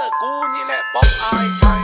อกูนี่แหละป๊อปอายไทย